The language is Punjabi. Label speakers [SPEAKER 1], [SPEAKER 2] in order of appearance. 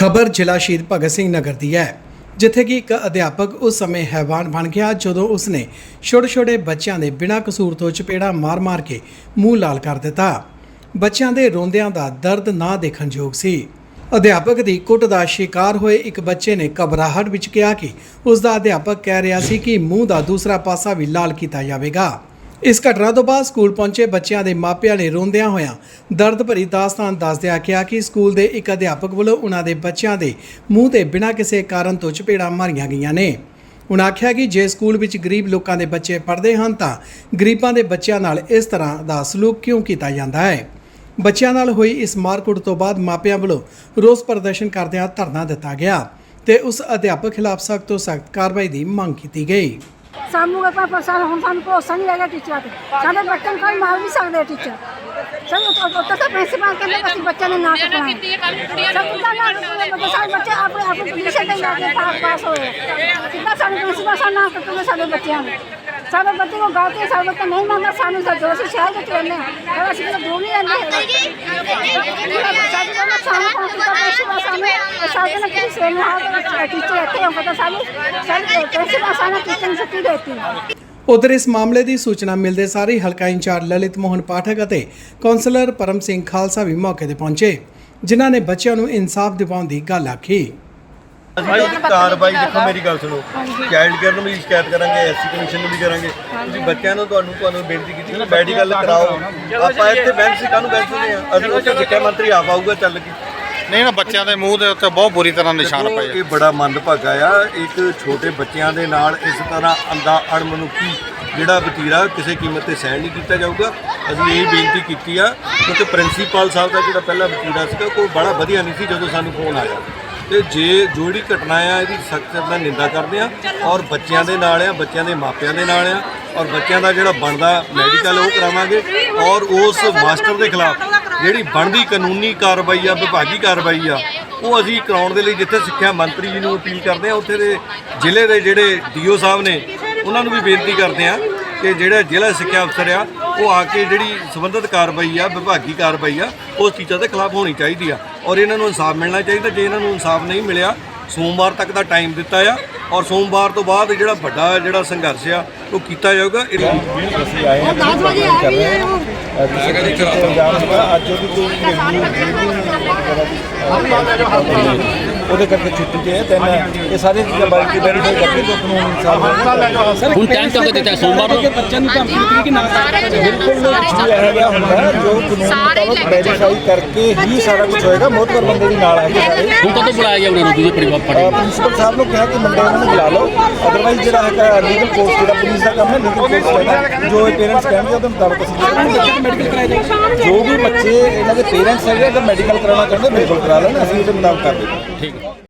[SPEAKER 1] ਖਬਰ ਜ਼ਿਲ੍ਹਾ ਸ਼ਹੀਦ ਭਗਤ ਸਿੰਘ ਨਗਰ ਦੀ ਹੈ, ਜਿੱਥੇ ਕਿ ਇੱਕ ਅਧਿਆਪਕ ਉਸ ਸਮੇਂ ਹੈਵਾਨ ਬਣ ਗਿਆ ਜਦੋਂ ਉਸਨੇ ਛੋਟੇ-ਛੋਟੇ ਬੱਚਿਆਂ ਦੇ ਬਿਨਾਂ ਕਸੂਰ ਤੋਂ ਚਪੇੜਾ ਮਾਰ-ਮਾਰ ਕੇ ਮੂੰਹ ਲਾਲ ਕਰ ਦਿੱਤਾ। ਬੱਚਿਆਂ ਦੇ ਰੋਂਦਿਆਂ ਦਾ ਦਰਦ ਨਾ ਦੇਖਣਯੋਗ ਸੀ। ਅਧਿਆਪਕ ਦੀ ਕੁੱਟ ਦਾ ਸ਼ਿਕਾਰ ਹੋਏ ਇੱਕ ਬੱਚੇ ਨੇ ਘਬਰਾਹਟ ਵਿੱਚ ਕਿਹਾ ਕਿ ਉਸ ਦਾ ਅਧਿਆਪਕ ਕਹਿ ਰਿਹਾ ਸੀ ਕਿ ਮੂੰਹ ਦਾ ਦੂਸਰਾ ਪਾਸਾ ਵੀ ਲਾਲ ਕੀਤਾ ਜਾਵੇਗਾ। ਇਸ ਘਟਨਾ ਤੋਂ ਬਾਅਦ ਸਕੂਲ ਪਹੁੰਚੇ ਬੱਚਿਆਂ ਦੇ ਮਾਪਿਆਂ ਨੇ ਰੋਂਦਿਆਂ ਹੋਇਆਂ ਦਰਦ ਭਰੀ ਦਾਸਤਾਨ ਦੱਸਦਿਆਂ ਕਿਹਾ ਕਿ ਸਕੂਲ ਦੇ ਇੱਕ ਅਧਿਆਪਕ ਵੱਲੋਂ ਉਹਨਾਂ ਦੇ ਬੱਚਿਆਂ ਦੇ ਮੂੰਹ ਤੇ ਬਿਨਾਂ ਕਿਸੇ ਕਾਰਨ ਤੋਂ ਚਪੇੜਾਂ ਮਾਰੀਆਂ ਗਈਆਂ ਨੇ। ਉਹਨਾਂ ਆਖਿਆ ਕਿ ਜੇ ਸਕੂਲ ਵਿੱਚ ਗਰੀਬ ਲੋਕਾਂ ਦੇ ਬੱਚੇ ਪੜ੍ਹਦੇ ਹਨ ਤਾਂ ਗਰੀਬਾਂ ਦੇ ਬੱਚਿਆਂ ਨਾਲ ਇਸ ਤਰ੍ਹਾਂ ਦਾ ਸਲੂਕ ਕਿਉਂ ਕੀਤਾ ਜਾਂਦਾ ਹੈ? ਬੱਚਿਆਂ ਨਾਲ ਹੋਈ ਇਸ ਮਾਰਕੁੱਟ ਤੋਂ ਬਾਅਦ ਮਾਪਿਆਂ ਵੱਲੋਂ ਰੋਸ ਪ੍ਰਦਰਸ਼ਨ ਕਰਦਿਆਂ ਧਰਨਾ ਦਿੱਤਾ ਗਿਆ ਤੇ ਉਸ ਅਧਿਆਪਕ ਖਿਲਾਫ ਸਖਤ ਤੋਂ ਸਖਤ ਕਾਰਵਾਈ ਦੀ ਮੰਗ ਕੀਤੀ ਗਈ।
[SPEAKER 2] ਸਾਨੂੰ ਕੋਈ ਪਰੇਸ਼ਾਨ, ਹੁਣ ਸਾਨੂੰ ਭਰੋਸਾ ਨਹੀਂ ਹੈਗਾ ਟੀਚਰਾਂ ਤੇ। ਸਾਡੇ ਬੱਚਿਆਂ ਨੂੰ ਕੋਈ ਮਾਰ ਨਹੀਂ ਸਕਦੇ ਟੀਚਰ ਸਭ ਉੱਤੋਂ ਤਾਂ ਪ੍ਰਿੰਸੀਪਲ ਕਹਿੰਦੇ ਅਸੀਂ ਬੱਚਿਆਂ ਨੇ ਨਾ ਕੱਟਣਾ ਸਭ ਕੁਝ ਨਾ ਸਾਡੇ ਬੱਚੇ ਆਪਣੇ ਆਪਣੇ ਪੁਲਿਸ ਦੇ ਲਾ ਕੇ ਪਾਸ ਹੋਏ ਕਿੱਦਾਂ ਸਾਡੇ ਪ੍ਰਿੰਸੀਪਲ ਸਾਨੂੰ ਨਾ ਕੱਟੂਗੇ ਸਾਡੇ ਬੱਚਿਆਂ ਨੂੰ? ਕੌਣ ਕੀਤਾ ਪ੍ਰਿੰਸੀਪਲ ਸਾਨੂੰ ਸਾਡੇ ਨਾਲ ਕਿਸੇ ਸੇਨ ਹਾਲ ਟੀਚਰ ਇੱਥੇ ਹੋ ਪਤਾ ਸਾਨੂੰ ਸਾਡੇ ਪ੍ਰਿੰਸੀਪਲ ਸਾਨੂੰ ਟੀਚਰ ਨੂੰ ਛੁੱਟੀ ਦੇਤੀ।
[SPEAKER 1] ਉਧਰ ਇਸ ਮਾਮਲੇ ਦੀ ਸੂਚਨਾ ਮਿਲਦੇ ਸਾਰ ਹੀ ਹਲਕਾ ਇੰਚਾਰਜ ਲਲਿਤ ਮੋਹਨ ਪਾਠਕ ਅਤੇ ਕਾਉਂਸਲਰ ਪਰਮ ਸਿੰਘ ਖਾਲਸਾ ਵੀ ਮੌਕੇ ਤੇ ਪਹੁੰਚੇ ਜਿਨ੍ਹਾਂ ਨੇ ਬੱਚਿਆਂ ਨੂੰ ਇਨਸਾਫ ਦਿਵਾਉਣ ਦੀ ਗੱਲ ਆਖੀ।
[SPEAKER 3] ਅਸੀਂ ਉਹਦੀ ਕਾਰਵਾਈ ਦੇਖੋ ਮੇਰੀ ਗੱਲ ਸੁਣੋ। ਚਾਈਲਡ ਕੇਅਰ ਨੂੰ ਵੀ ਸ਼ਿਕਾਇਤ ਕਰਾਂਗੇ ਐਸਸੀ ਕਮਿਸ਼ਨ ਨੂੰ ਵੀ ਕਰਾਂਗੇ। ਤੁਸੀਂ ਬੱਚਿਆਂ ਨੂੰ ਤੁਹਾਨੂੰ ਤੁਹਾਨੂੰ ਬੇਨਤੀ ਕੀਤੀ ਕਿ ਮੈਡੀਕਲ ਕਰਾਓ। ਆਪਾਂ ਇੱਥੇ ਬੈਂਕ ਸੀ ਕਾਹਨੂੰ ਬੈਂਕ ਨੇ ਆ? ਅਸੀਂ ਉੱਥੇ ਸਿੱਖਿਆ ਮੰਤਰੀ ਆਪ ਆਊਗਾ ਚੱਲ ਕੇ?
[SPEAKER 4] ਨਹੀਂ ਨਾ ਬੱਚਿਆਂ ਦੇ ਮੂੰਹ ਦੇ ਉੱਤੇ ਬਹੁਤ ਬੁਰੀ ਤਰ੍ਹਾਂ ਨਿਸ਼ਾਨ ਪਏ
[SPEAKER 3] ਇਹ ਬੜਾ ਮੰਦਭਾਗਾ ਆ। ਇੱਕ ਛੋਟੇ ਬੱਚਿਆਂ ਦੇ ਨਾਲ ਇਸ ਤਰ੍ਹਾਂ ਅੰਦਾ ਅਣਮਨੁੱਖੀ ਜਿਹੜਾ ਵਤੀਰਾ ਕਿਸੇ ਕੀਮਤ ਤੇ ਸਹਿਣ ਨਹੀਂ ਕੀਤਾ ਜਾਊਗਾ। ਅਸੀਂ ਇਹ ਬੇਨਤੀ ਕੀਤੀ ਆ ਕਿਉਂਕਿ ਪ੍ਰਿੰਸੀਪਲ ਸਾਹਿਬ ਦਾ ਜਿਹੜਾ ਪਹਿਲਾ ਵਤੀਰਾ ਸੀਗਾ ਕੋਈ ਬੜਾ ਵਧੀਆ ਨਹੀਂ ਸੀ ਜਦੋਂ ਸਾਨੂੰ ਫੋਨ ਆਇਆ। ਤੇ ਜੇ ਜਿਹੜੀ ਘਟਨਾ ਆ, ਇਹਦੀ ਸਖਤ ਨਾਲ ਨਿੰਦਾ ਕਰਦੇ ਆ ਔਰ ਬੱਚਿਆਂ ਦੇ ਨਾਲ ਆ, ਬੱਚਿਆਂ ਦੇ ਮਾਪਿਆਂ ਦੇ ਨਾਲ ਆ ਔਰ ਬੱਚਿਆਂ ਦਾ ਜਿਹੜਾ ਬਣਦਾ ਮੈਡੀਕਲ ਉਹ ਕਰਾਵਾਂਗੇ ਔਰ ਉਸ ਮਾਸਟਰ ਦੇ ਖਿਲਾਫ ਜਿਹੜੀ ਬਣਦੀ ਕਾਨੂੰਨੀ ਕਾਰਵਾਈ ਆ, ਵਿਭਾਗੀ ਕਾਰਵਾਈ ਆ, ਉਹ ਅਸੀਂ ਕਰਾਉਣ ਦੇ ਲਈ ਜਿੱਥੇ ਸਿੱਖਿਆ ਮੰਤਰੀ ਜੀ ਨੂੰ ਅਪੀਲ ਕਰਦੇ ਆ, ਉੱਥੇ ਦੇ ਜ਼ਿਲ੍ਹੇ ਦੇ ਜਿਹੜੇ ਡੀਓ ਸਾਹਿਬ ਨੇ, ਉਹਨਾਂ ਨੂੰ ਵੀ ਬੇਨਤੀ ਕਰਦੇ ਆ ਕਿ ਜਿਹੜਾ ਜ਼ਿਲ੍ਹਾ ਸਿੱਖਿਆ ਅਫਸਰ ਆ ਉਹ ਆ ਕੇ ਜਿਹੜੀ ਸੰਬੰਧਿਤ ਕਾਰਵਾਈ ਆ ਵਿਭਾਗੀ ਕਾਰਵਾਈ ਆ ਉਸ ਚੀਜ਼ਾਂ ਦੇ ਖਿਲਾਫ ਹੋਣੀ ਚਾਹੀਦੀ ਆ। ਔਰ ਇਹਨਾਂ ਨੂੰ ਇਨਸਾਫ ਮਿਲਣਾ ਚਾਹੀਦਾ ਜੇ ਇਹਨਾਂ ਨੂੰ ਇਨਸਾਫ ਨਹੀਂ ਮਿਲਿਆ ਸੋਮਵਾਰ ਤੱਕ ਦਾ ਟਾਈਮ ਦਿੱਤਾ ਆ ਔਰ ਸੋਮਵਾਰ ਤੋਂ ਬਾਅਦ ਜਿਹੜਾ ਵੱਡਾ ਜਿਹੜਾ ਸੰਘਰਸ਼ ਆ ਉਹ ਕੀਤਾ ਜਾਊਗਾ ਇਹ
[SPEAKER 2] ਉਹ 10 ਵਜੇ ਆ ਵੀ ਹੈ ਉਹ।
[SPEAKER 5] ਅੱਜ ਉਹਦੀ ਕੋਈ ਉਹਦੇ ਕਰਕੇ ਛੁੱਟੀ ਤੇ ਹੈ ਤੇ ਮੈਂ ਇਹ ਸਾਰੀਆਂ ਚੀਜ਼ਾਂ ਬਾਰੇ ਕੀ ਵੈਰੀਫਾਈ ਕਰਕੇ ਜੋ ਕਾਨੂੰਨ ਅਨੁਸਾਰ ਹੋਊਗਾ
[SPEAKER 6] ਹੁਣ ਟਾਈਮ ਕਦੋਂ ਦਿੱਤਾ ਹੈ? ਸੋਮਵਾਰ ਨੂੰ ਬੱਚਿਆਂ ਨੂੰ ਕੰਪਲੀਟ ਕਿ ਨਾ
[SPEAKER 5] ਬਿਲਕੁਲ ਜੀ ਇਹੋ ਜਿਹਾ ਹੁੰਦਾ ਹੈ, ਜੋ ਕਾਨੂੰਨ ਮੁਤਾਬਕ ਵੈਰੀਫਾਈ ਕਰਕੇ ਹੀ ਸਾਰਾ ਕੁਝ ਹੋਏਗਾ। ਮੋਤਬਰ ਬੰਦੇ ਵੀ ਨਾਲ ਹੈਗੇ ਸਾਰੇ।
[SPEAKER 6] ਹੁਣ ਕਦੋਂ ਬੁਲਾਇਆ ਗਿਆ ਉਹਨਾਂ ਨੂੰ? ਦੂਜੇ ਪਰਿਵਾਰ ਪੜੇ
[SPEAKER 5] ਪ੍ਰਿੰਸੀਪਲ ਸਾਹਿਬ ਨੂੰ ਕਿਹਾ ਕਿ ਮੰਡੇ ਉਹਨਾਂ ਨੂੰ ਬੁਲਾ ਲਓ। ਅਦਰਵਾਈਜ਼ ਜਿਹੜਾ ਹੈਗਾ ਲੀਗਲ ਕੋਰਸ ਜਿਹੜਾ ਪੁਲਿਸ ਦਾ ਕੰਮ ਹੈ ਲੀਗਲ ਕੋਰਸ ਜੋ ਇਹ ਪੇਰੈਂਟਸ ਕਹਿਣਗੇ ਉਹਦੇ ਮੁਤਾਬਕ ਅਸੀਂ ਮੈਡੀਕਲ ਕਰਾਇਆ ਜਾਏਗਾ ਜੋ ਵੀ ਬੱਚੇ ਇਹਨਾਂ ਦੇ ਪੇਰੈਂਟਸ ਹੈਗੇ ਅਗਰ ਮੈਡੀਕਲ ਕਰਾਉਣਾ ਚਾਹੁੰਦੇ ਮੈਡੀਕਲ ਕਰਾ ਲੈਣ। ਅਸੀਂ ਉਹਦੇ ਮੁਤਾਬਕ ਕਰ ਦੇਵਾਂਗੇ
[SPEAKER 6] ਠੀਕ ਹੈ